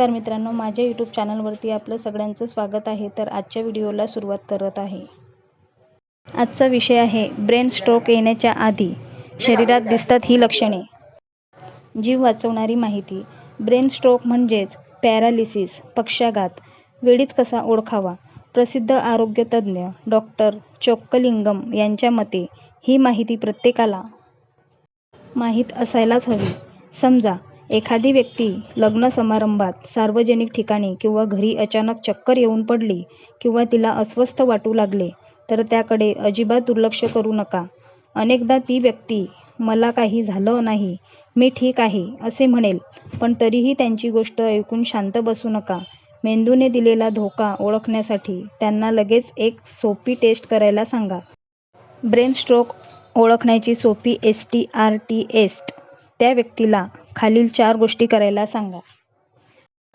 नमस्कार मित्रांनो माझ्या यूट्यूब चॅनलवरती आपलं सगळ्यांचं स्वागत आहे. तर आजच्या व्हिडिओला सुरुवात करत आहे. आजचा विषय आहे ब्रेन स्ट्रोक येण्याच्या आधी शरीरात दिसतात ही लक्षणे. जीव वाचवणारी माहिती. ब्रेन स्ट्रोक म्हणजेच पॅरालिसिस पक्षाघात. वेळीच कसा ओळखावा? प्रसिद्ध आरोग्यतज्ज्ञ डॉक्टर चोक्कलिंगम यांच्या मते ही माहिती प्रत्येकाला माहीत असायलाच हवी. समजा एखादी व्यक्ती लग्न समारंभात सार्वजनिक ठिकाणी किंवा घरी अचानक चक्कर येऊन पडली किंवा तिला अस्वस्थ वाटू लागले तर त्याकडे अजिबात दुर्लक्ष करू नका. अनेकदा ती व्यक्ती मला काही झालं नाही मी ठीक आहे असे म्हणेल पण तरीही त्यांची गोष्ट ऐकून शांत बसू नका. मेंदूने दिलेला धोका ओळखण्यासाठी त्यांना लगेच एक सोपी टेस्ट करायला सांगा. ब्रेन स्ट्रोक ओळखण्याची सोपी S T R T test त्या व्यक्तीला खालील चार गोष्टी करायला सांगा.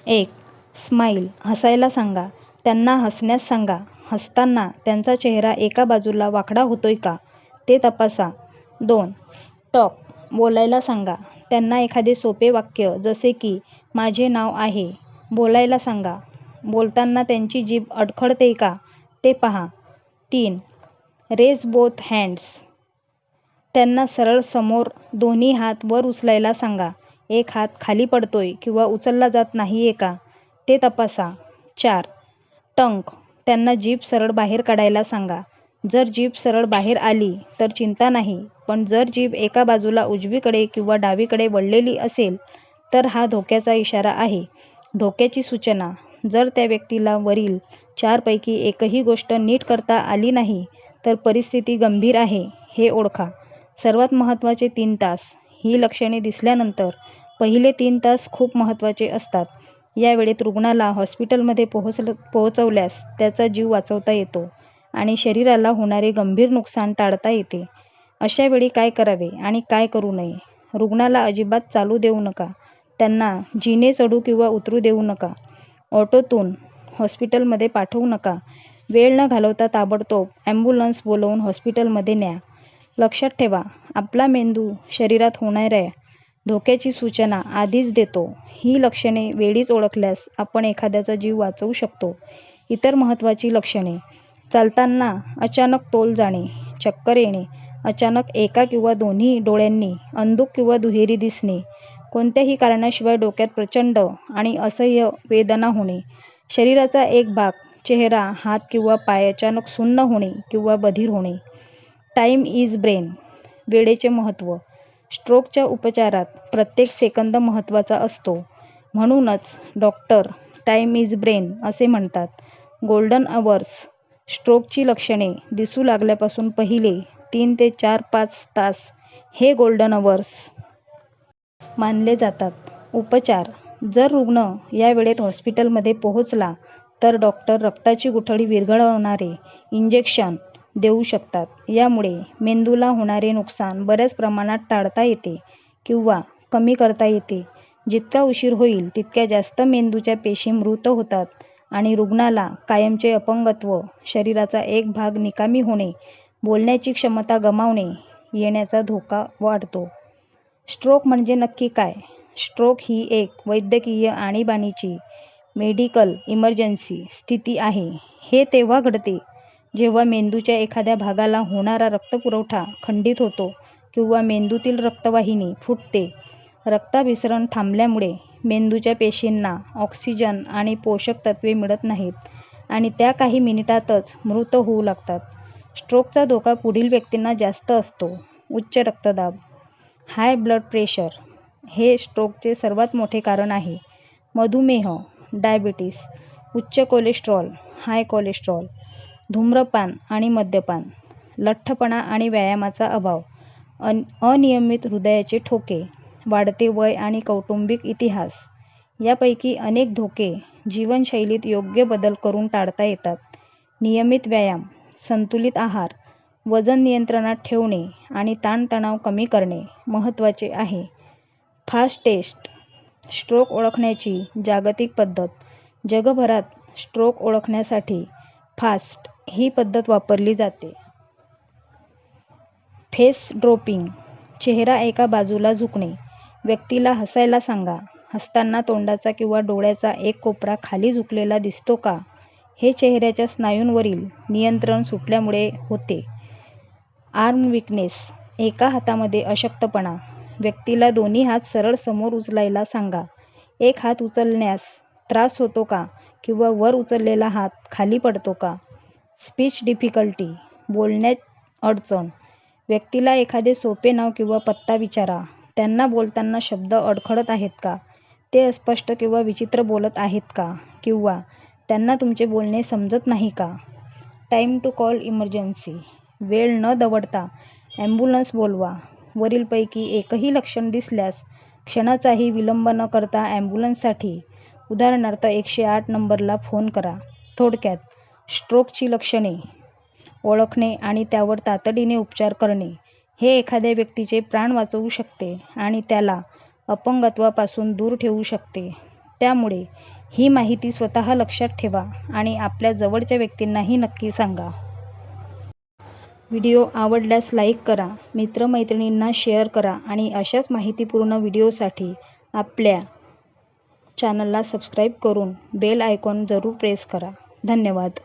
एक स्माईल हसायला सांगा. त्यांना हसण्यास सांगा. हसताना त्यांचा चेहरा एका बाजूला वाकडा होतोय का? ते तपासा. दोन टॉक बोलायला सांगा. त्यांना एखादे सोपे वाक्य जसे की माझे नाव आहे. बोलायला सांगा. बोलताना त्यांची जीभ अडखळते का? ते पहा. तीन रेज बोथ हँड्स त्यांना सरळ समोर दोन्ही हात वर उचलायला सांगा. एक हात खाली पडतोय किंवा उचलला जात नाहीये का ते तपासा. चार टंक त्यांना जीभ सरळ बाहेर काढायला सांगा. जर जीभ सरळ बाहेर आली तर चिंता नाही पण जर जीभ एका बाजूला उजवीकडे किंवा डावीकडे वळलेली असेल तर हा धोक्याचा इशारा आहे. धोक्याची सूचना. जर त्या व्यक्तीला वरील चारपैकी एकही गोष्ट नीट करता आली नाही तर परिस्थिती गंभीर आहे हे ओळखा. सर्वात महत्त्वाचे तीन तास. ही लक्षणे दिसल्यानंतर पहिले तीन तास खूप महत्त्वाचे असतात. या वेळेत रुग्णाला हॉस्पिटलमध्ये पोहोचल पोहोचवल्यास त्याचा जीव वाचवता येतो आणि शरीराला होणारे गंभीर नुकसान टाळता येते. अशा वेळी काय करावे आणि काय करू नये? रुग्णाला अजिबात चालू देऊ नका. त्यांना जिने चढू किंवा उतरू देऊ नका. ऑटोतून हॉस्पिटलमध्ये पाठवू नका. वेळ न घालवता ताबडतोब ॲम्ब्युलन्स बोलवून हॉस्पिटलमध्ये न्या. लक्षात ठेवा आपला मेंदू शरीरात होणाऱ्या धोक्याची सूचना आधीच देतो. ही लक्षणे वेळीच ओळखल्यास आपण एखाद्याचा जीव वाचवू शकतो. इतर महत्त्वाची लक्षणे. चालताना अचानक तोल जाणे चक्कर येणे अचानक एका किंवा दोन्ही डोळ्यांनी अंधुक किंवा दुहेरी दिसणे कोणत्याही कारणाशिवाय डोक्यात प्रचंड आणि असह्य वेदना होणे शरीराचा एक भाग चेहरा हात किंवा पाय अचानक सुन्न होणे किंवा बधीर होणे. टाईम इज ब्रेन वेळेचे महत्त्व स्ट्रोकच्या उपचारात प्रत्येक सेकंद महत्त्वाचा असतो. म्हणूनच डॉक्टर टाईम इज ब्रेन असे म्हणतात. गोल्डन अवर्स स्ट्रोकची लक्षणे दिसू लागल्यापासून पहिले तीन ते चार पाच तास हे गोल्डन अवर्स मानले जातात. उपचार. जर रुग्ण या वेळेत हॉस्पिटलमध्ये पोहोचला तर डॉक्टर रक्ताची गुठळी विरघळवणारे इंजेक्शन देऊ शकतात. यामुळे मेंदूला होणारे नुकसान बऱ्याच प्रमाणात टाळता येते किंवा कमी करता येते. जितका उशीर होईल तितक्या जास्त मेंदूच्या पेशी मृत होतात आणि रुग्णाला कायमचे अपंगत्व शरीराचा एक भाग निकामी होणे बोलण्याची क्षमता गमावणे येण्याचा धोका वाढतो. स्ट्रोक म्हणजे नक्की काय? स्ट्रोक ही एक वैद्यकीय आणीबाणीची मेडिकल इमर्जन्सी स्थिती आहे. हे तेव्हा घडते जेव्हा मेंदूच्या एखाद्या भागाला होणारा रक्तपुरवठा खंडित होतो किंवा मेंदूतील रक्तवाहिनी फुटते रक्ताभिसरण थांबल्यामुळे मेंदूच्या पेशींना ऑक्सिजन आणि पोषक तत्वे मिळत नाहीत आणि त्या काही मिनिटातच मृत होऊ लागतात. स्ट्रोकचा धोका पुढील व्यक्तींना जास्त असतो. उच्च रक्तदाब हाय ब्लड प्रेशर हे स्ट्रोकचे सर्वात मोठे कारण आहे. मधुमेह डायबिटीस उच्च कोलेस्ट्रॉल हाय कोलेस्ट्रॉल धूम्रपान आणि मद्यपान लठ्ठपणा आणि व्यायामाचा अभाव अन अनियमित हृदयाचे ठोके वाढते वय आणि कौटुंबिक इतिहास यापैकी अनेक धोके जीवनशैलीत योग्य बदल करून टाळता येतात. नियमित व्यायाम संतुलित आहार वजन नियंत्रणात ठेवणे आणि ताणतणाव कमी करणे महत्त्वाचे आहे. फास्ट टेस्ट स्ट्रोक ओळखण्याची जागतिक पद्धत जगभरात स्ट्रोक ओळखण्यासाठी फास्ट ही पद्धत वापरली जाते. फेस ड्रोपिंग चेहरा एका बाजूला झुकणे व्यक्तीला हसायला सांगा हसताना तोंडाचा किंवा डोळ्याचा एक कोपरा खाली झुकलेला दिसतो का? हे चेहऱ्याच्या स्नायूंवरील नियंत्रण सुटल्यामुळे होते. आर्म विकनेस एका हातामध्ये अशक्तपणा व्यक्तीला दोन्ही हात सरळ समोर उचलायला सांगा एक हात उचलण्यास त्रास होतो का? किंवा वर उचललेला हात खाली पडतो का? स्पीच डिफिकल्टी बोलण्यात अडचण. व्यक्तीला एखादे सोपे नाव किंवा पत्ता विचारा. त्यांना बोलताना शब्द अडखळत आहेत का? ते अस्पष्ट किंवा विचित्र बोलत आहेत का? किंवा त्यांना तुमचे बोलणे समजत नाही का? Time to call emergency. वेळ न दवडता ॲम्ब्युलन्स बोलवा. वरीलपैकी एकही लक्षण दिसल्यास क्षणाचाही विलंब न करता ॲम्ब्युलन्ससाठी उदाहरणार्थ एकशे आठ नंबरला फोन करा. थोडक्यात स्ट्रोकची लक्षणे ओळखणे आणि त्यावर तातडीने उपचार करणे हे एखाद्या व्यक्तीचे प्राण वाचवू शकते आणि त्याला अपंगत्वापासून दूर ठेवू शकते. त्यामुळे ही माहिती स्वतः लक्षात ठेवा आणि आपल्या जवळच्या व्यक्तींनाही नक्की सांगा. व्हिडिओ आवडल्यास लाईक करा मित्रमैत्रिणींना शेअर करा आणि अशाच माहितीपूर्ण व्हिडिओसाठी आपल्या चॅनलला सबस्क्राईब करून बेल आयकॉन जरूर प्रेस करा. धन्यवाद.